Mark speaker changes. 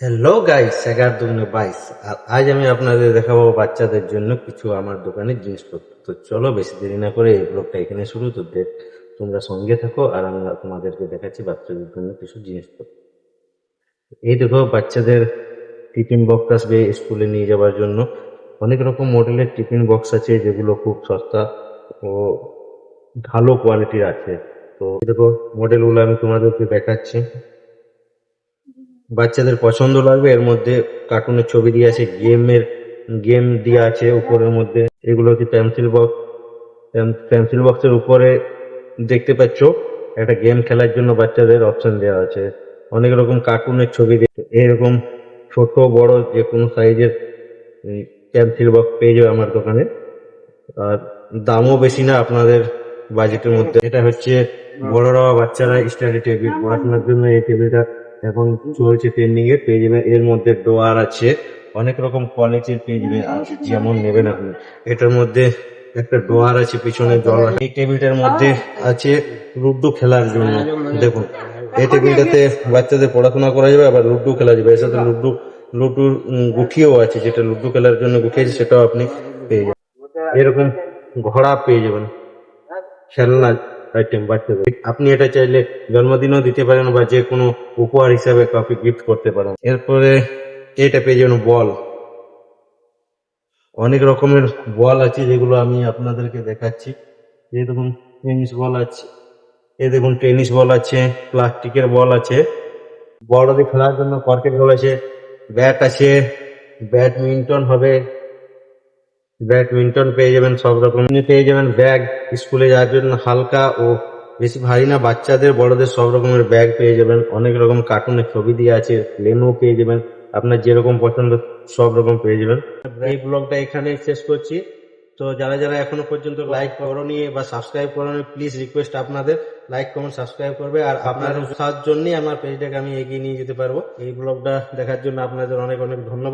Speaker 1: Hello guys এগারো দুগুণে বাইশ আর আজ আমি আপনাদের দেখাবো বাচ্চাদের জন্য কিছু আমার দোকানের জিনিসপত্র। তো চলো বেশি দেরি না করে এই ব্লগটা এখানে শুরু। তো দেখ, তোমরা সঙ্গে থাকো আর আমরা তোমাদেরকে দেখাচ্ছি বাচ্চাদের জন্য কিছু জিনিসপত্র। এই দেখো, বাচ্চাদের টিফিন বক্স আসবে স্কুলে নিয়ে যাওয়ার জন্য। অনেক রকম মডেলের টিফিন বক্স আছে যেগুলো খুব সস্তা ও ভালো কোয়ালিটির আছে। তো দেখো, মডেলগুলো আমি তোমাদেরকে দেখাচ্ছি। বাচ্চাদের পছন্দ লাগবে, এর মধ্যে কার্টুনের ছবি দিয়ে আছে গেমের গেম দেওয়া আছে উপরের মধ্যে। এগুলো হচ্ছে পেন্সিল বক্স পেন্সিল বক্সের উপরে দেখতে পাচ্ছ, একটা গেম খেলার জন্য বাচ্চাদের অপশন দেওয়া আছে। অনেক রকম কার্টুনের ছবি দিয়ে এরকম ছোট, বড় যে কোনো সাইজের পেন্সিল বক্স পেয়ে যাবে আমার দোকানে। আর দামও বেশি না আপনাদের বাজেটের মধ্যে। এটা হচ্ছে বড়রা বাচ্চারা স্টাডি টেবিল পড়াশোনার জন্য এই টেবিলটা এখন চলছে ট্রেন্ডিং এ পেয়ে যাবেন এর মধ্যে ডোয়ার আছে অনেক রকম কোয়ালিটির পেয়ে যাবেন যেমন নেবেন আপনি। এটার মধ্যে একটা ডোয়ার আছে পিছনে জল। এই টেবিলটার মধ্যে আছে লুডো খেলার জন্য। দেখুন এই টেবিলটাতে বাচ্চাদের পড়াশোনা করা যাবে আবার লুডো খেলা যাবে। এর সাথে লুডো লুডোর গুঠিও আছে যেটা লুডো খেলার জন্য গুঠি আছে সেটাও আপনি পেয়ে যাবেন। এরকম ঘোড়া পেয়ে যাবেন। খেলনা আইটেম বাচ্চাদের আপনি এটা চাইলে জন্মদিনও দিতে পারেন বা যে কোনো উপহার হিসাবে কাউকে গিফট করতে পারেন। এরপরে এটা পেয়ে যাবেন বল অনেক রকমের বল আছে যেগুলো আমি আপনাদেরকে দেখাচ্ছি। এই দেখুন টেনিস বল আছে। এই দেখুন টেনিস বল আছে প্লাস্টিকের বল আছে। বড়দের খেলার জন্য ক্রিকেট বল আছে ব্যাট আছে ব্যাডমিন্টন হবে। ব্যাডমিন্টন পেয়ে যাবেন, সব রকম পেয়ে যাবেন। ব্যাগ স্কুলে যাওয়ার জন্য হালকা ও বেশি ভারী না, বাচ্চাদের, বড়দের সব রকমের ব্যাগ পেয়ে যাবেন। অনেক রকম কার্টুনের ছবি দিয়ে আছে প্লেনও পেয়ে যাবেন, আপনার যেরকম পছন্দ সব রকম পেয়ে যাবেন। এই ব্লগটা এখানে শেষ করছি। তো যারা যারা এখনও পর্যন্ত লাইক করনি বা সাবস্ক্রাইব করনি প্লিজ রিকোয়েস্ট আপনাদের লাইক কমেন্ট সাবস্ক্রাইব করবে। আর আপনার উৎসাহের জন্যই আমার পেজটাকে আমি এগিয়ে নিয়ে যেতে পারব। এই ব্লগটা দেখার জন্য আপনাদের অনেক অনেক ধন্যবাদ।